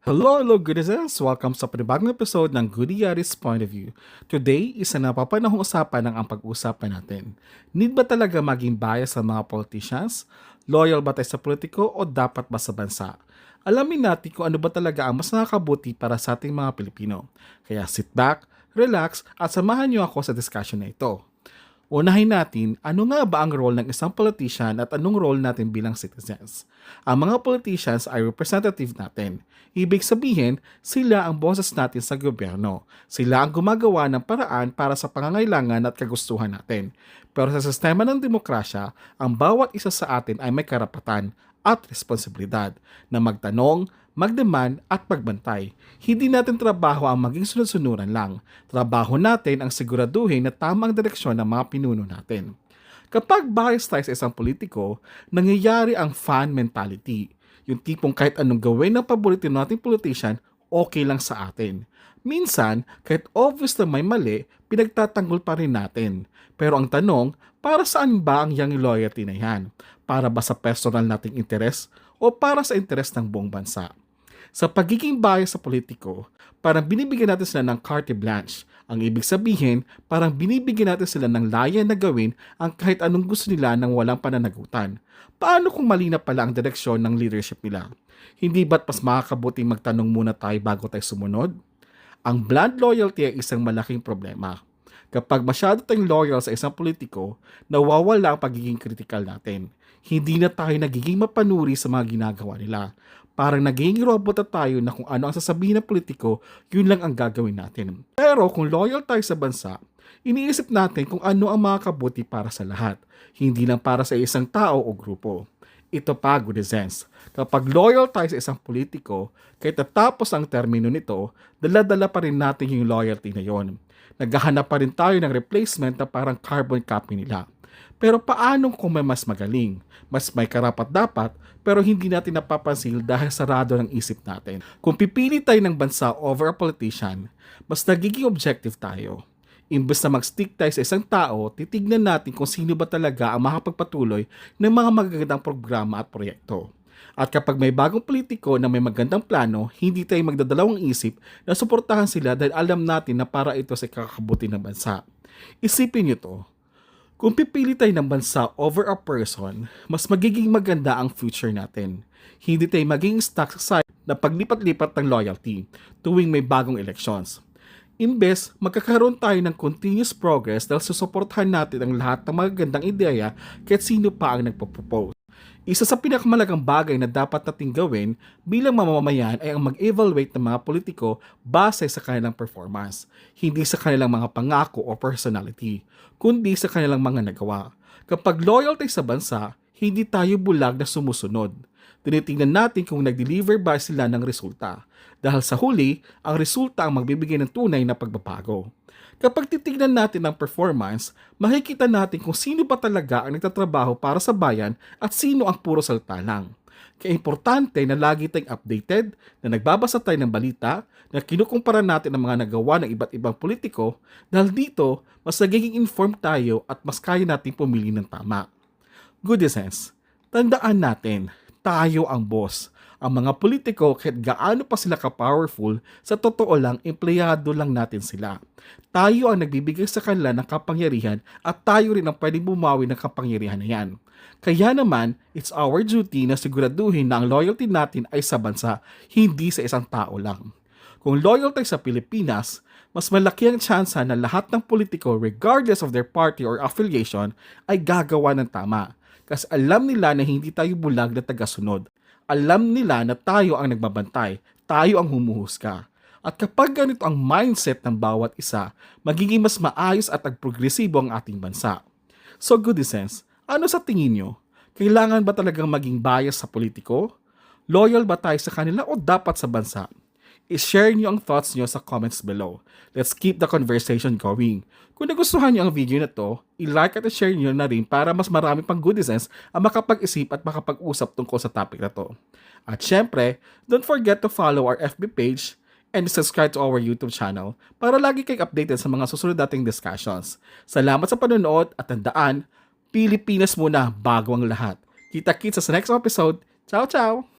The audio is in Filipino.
Hello, hello, goodness! Welcome sa panibagong episode ng Goody Yaris Point of View. Today, isa na papanahong usapan ng ang pag-usapan natin. Need ba talaga maging bias sa mga politicians? Loyal ba tayo sa politiko o dapat ba sa bansa? Alamin natin kung ano ba talaga ang mas nakakabuti para sa ating mga Pilipino. Kaya sit back, relax, at samahan niyo ako sa discussion na ito. Unahin natin, ano nga ba ang role ng isang politician at anong role natin bilang citizens? Ang mga politicians ay representative natin. Ibig sabihin, sila ang boses natin sa gobyerno. Sila ang gumagawa ng paraan para sa pangangailangan at kagustuhan natin. Pero sa sistema ng demokrasya, ang bawat isa sa atin ay may karapatan at responsibilidad na magtanong, magdemand at magbantay. Hindi natin trabaho ang maging sunod-sunuran lang. Trabaho natin ang siguraduhin na tama ang direksyon ng mga pinuno natin. Kapag bias tayo sa isang politiko, nangyayari ang fan mentality. Yung tipong kahit anong gawin ng paborito nating politician, okay lang sa atin. Minsan, kahit obvious na may mali, pinagtatanggol pa rin natin. Pero ang tanong, para saan ba ang young loyalty na yan? Para ba sa personal nating interes o para sa interes ng buong bansa? Sa pagiging bias sa politiko, parang binibigyan natin sila ng carte blanche. Ang ibig sabihin, parang binibigyan natin sila ng layan na gawin ang kahit anong gusto nila nang walang pananagutan. Paano kung mali na pala ang direksyon ng leadership nila? Hindi ba't mas makakabuti magtanong muna tayo bago tayo sumunod? Ang blind loyalty ay isang malaking problema. Kapag masyado tayong loyal sa isang politiko, nawawala ang pagiging critical natin. Hindi na tayo nagiging mapanuri sa mga ginagawa nila. Parang naging robot na tayo na kung ano ang sasabihin ng politiko, yun lang ang gagawin natin. Pero kung loyal tayo sa bansa, iniisip natin kung ano ang makakabuti para sa lahat, hindi lang para sa isang tao o grupo. Ito pa, good sense. Kapag loyal tayo sa isang politiko, kahit natapos ang termino nito, dala-dala pa rin natin yung loyalty na yon. Naghahanap pa rin tayo ng replacement na parang carbon copy nila. Pero paano kung may mas magaling? Mas may karapat dapat, pero hindi natin napapansin dahil sarado ng isip natin. Kung pipili tayo ng bansa over a politician, mas nagiging objective tayo. Imbes na mag-stick tayo sa isang tao, titignan natin kung sino ba talaga ang makapagpatuloy ng mga magagandang programa at proyekto. At kapag may bagong politiko na may magandang plano, hindi tayo magdadalawang isip na suportahan sila dahil alam natin na para ito sa kakabuti ng bansa. Isipin niyo to, kung pipili tayo ng bansa over a person, mas magiging maganda ang future natin. Hindi tayo maging stuck sa side na paglipat-lipat ng loyalty tuwing may bagong elections. Imbes, magkakaroon tayo ng continuous progress dahil susuportahan natin ang lahat ng magagandang ideya kahit sino pa ang nagpo-propose. Isa sa pinakamalagang bagay na dapat nating gawin bilang mamamayan ay ang mag-evaluate ng mga politiko base sa kanilang performance, hindi sa kanilang mga pangako o personality, kundi sa kanilang mga nagawa. Kapag loyal tayo sa bansa, hindi tayo bulag na sumusunod. Tinitingnan natin kung nag-deliver ba sila ng resulta. Dahil sa huli, ang resulta ang magbibigay ng tunay na pagbabago. Kapag titignan natin ang performance, makikita natin kung sino ba talaga ang nagtatrabaho para sa bayan at sino ang puro salta lang. Kaya importante na lagi tayong updated, na nagbabasa tayo ng balita, na kinukumpara natin ang mga nagawa ng iba't ibang politiko, dahil dito, mas nagiging informed tayo at mas kaya natin pumili ng tama. Good sense. Tandaan natin, tayo ang boss. Ang mga politiko, kahit gaano pa sila ka-powerful, sa totoo lang, empleyado lang natin sila. Tayo ang nagbibigay sa kanila ng kapangyarihan at tayo rin ang pwedeng bumawi ng kapangyarihan na yan. Kaya naman, it's our duty na siguraduhin na ang loyalty natin ay sa bansa, hindi sa isang tao lang. Kung loyal tayo sa Pilipinas, mas malaki ang tsansa na lahat ng politiko regardless of their party or affiliation ay gagawa ng tama. Kasi alam nila na hindi tayo bulag na tagasunod. Alam nila na tayo ang nagbabantay, tayo ang humuhusga. At kapag ganito ang mindset ng bawat isa, magiging mas maayos at progresibo ang ating bansa. So good sense, ano sa tingin nyo? Kailangan ba talagang maging bias sa politiko? Loyal ba tayo sa kanila o dapat sa bansa? I-share nyo ang thoughts nyo sa comments below. Let's keep the conversation going. Kung nagustuhan nyo ang video na to, i-like at i-share nyo na rin para mas marami pang good sense ang makapag-isip at makapag-usap tungkol sa topic na to. At syempre, don't forget to follow our FB page and subscribe to our YouTube channel para lagi kayong updated sa mga susunod nating discussions. Salamat sa panonood at tandaan, Pilipinas muna bago ang lahat. Kita-kits sa next episode. Ciao, ciao!